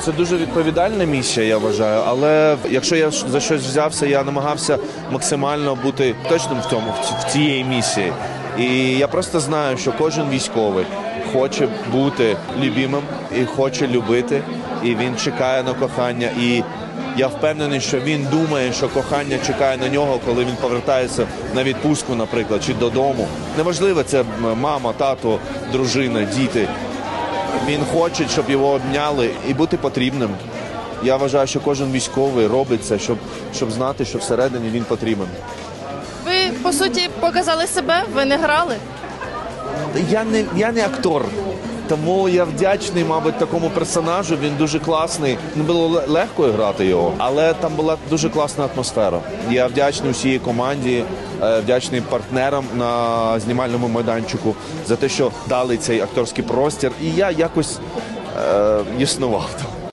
Це дуже відповідальна місія, я вважаю. Але якщо я за щось взявся, я намагався максимально бути точним в цьому в цієї місії. І я просто знаю, що кожен військовий хоче бути любимим і хоче любити, і він чекає на кохання. І я впевнений, що він думає, що кохання чекає на нього, коли він повертається на відпустку, наприклад, чи додому. Неважливо, це мама, тато, дружина, діти. Він хоче, щоб його обняли і бути потрібним. Я вважаю, що кожен військовий робить це, щоб, щоб знати, що всередині він потрібен. Ви по суті показали себе, ви не грали. Я не, я не актор, тому я вдячний, мабуть, такому персонажу. Він дуже класний. Не було легко грати його, але там була дуже класна атмосфера. Я вдячний усій команді, е, вдячний партнерам на знімальному майданчику за те, що дали цей акторський простір. І я якось е, існував.